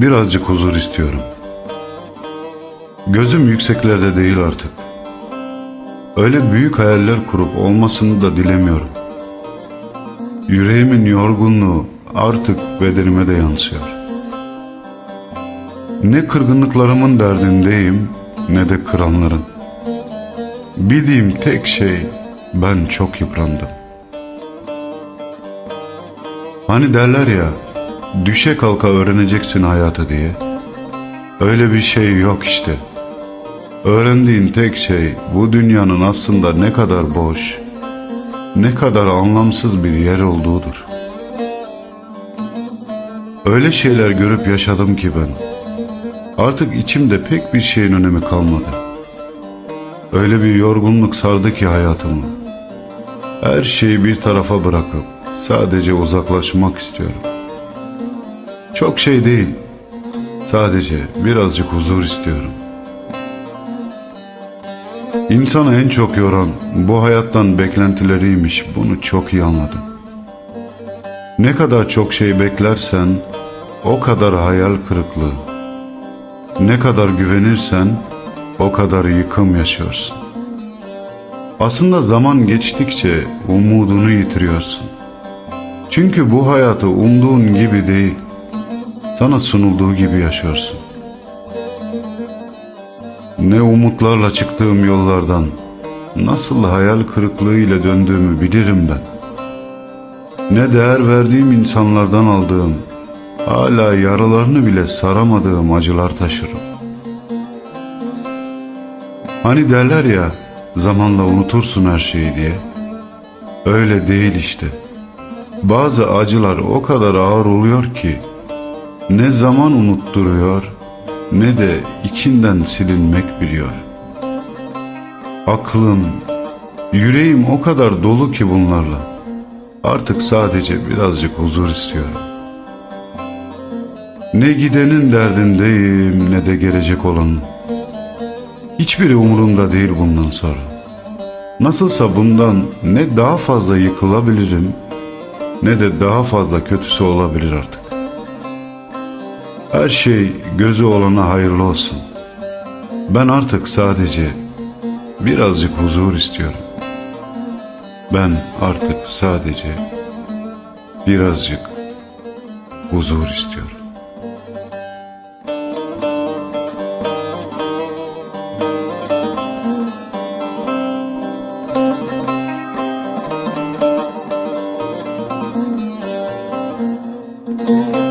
Birazcık huzur istiyorum. Gözüm yükseklerde değil artık. Öyle büyük hayaller kurup olmasını da dilemiyorum. Yüreğimin yorgunluğu artık bedenime de yansıyor. Ne kırgınlıklarımın derdindeyim ne de kıranların. Bildiğim tek şey ben çok yıprandım. Hani derler ya düşe kalka öğreneceksin hayatı diye. Öyle bir şey yok işte. Öğrendiğin tek şey bu dünyanın aslında ne kadar boş, ne kadar anlamsız bir yer olduğudur. Öyle şeyler görüp yaşadım ki ben. Artık içimde pek bir şeyin önemi kalmadı. Öyle bir yorgunluk sardı ki hayatımı. Her şeyi bir tarafa bırakıp sadece uzaklaşmak istiyorum. Çok şey değil. Sadece birazcık huzur istiyorum. İnsanı en çok yoran bu hayattan beklentileriymiş bunu çok iyi anladım. Ne kadar çok şey beklersen o kadar hayal kırıklığı. Ne kadar güvenirsen o kadar yıkım yaşıyorsun. Aslında zaman geçtikçe umudunu yitiriyorsun. Çünkü bu hayatı umduğun gibi değil, sana sunulduğu gibi yaşıyorsun. Ne umutlarla çıktığım yollardan nasıl hayal kırıklığı ile döndüğümü bilirim ben. Ne değer verdiğim insanlardan aldığım, hala yaralarını bile saramadığım acılar taşırım. Hani derler ya, zamanla unutursun her şeyi diye. Öyle değil işte. Bazı acılar o kadar ağır oluyor ki, ne zaman unutturuyor, ne de içinden silinmek biliyor. Aklım, yüreğim o kadar dolu ki bunlarla. Artık sadece birazcık huzur istiyorum. Ne gidenin derdindeyim ne de gelecek olanın. Hiçbiri umurumda değil bundan sonra. Nasılsa bundan ne daha fazla yıkılabilirim ne de daha fazla kötüsü olabilir artık. Her şey gözü olana hayırlı olsun. Ben artık sadece birazcık huzur istiyorum. Ben artık sadece birazcık huzur istiyorum. Müzik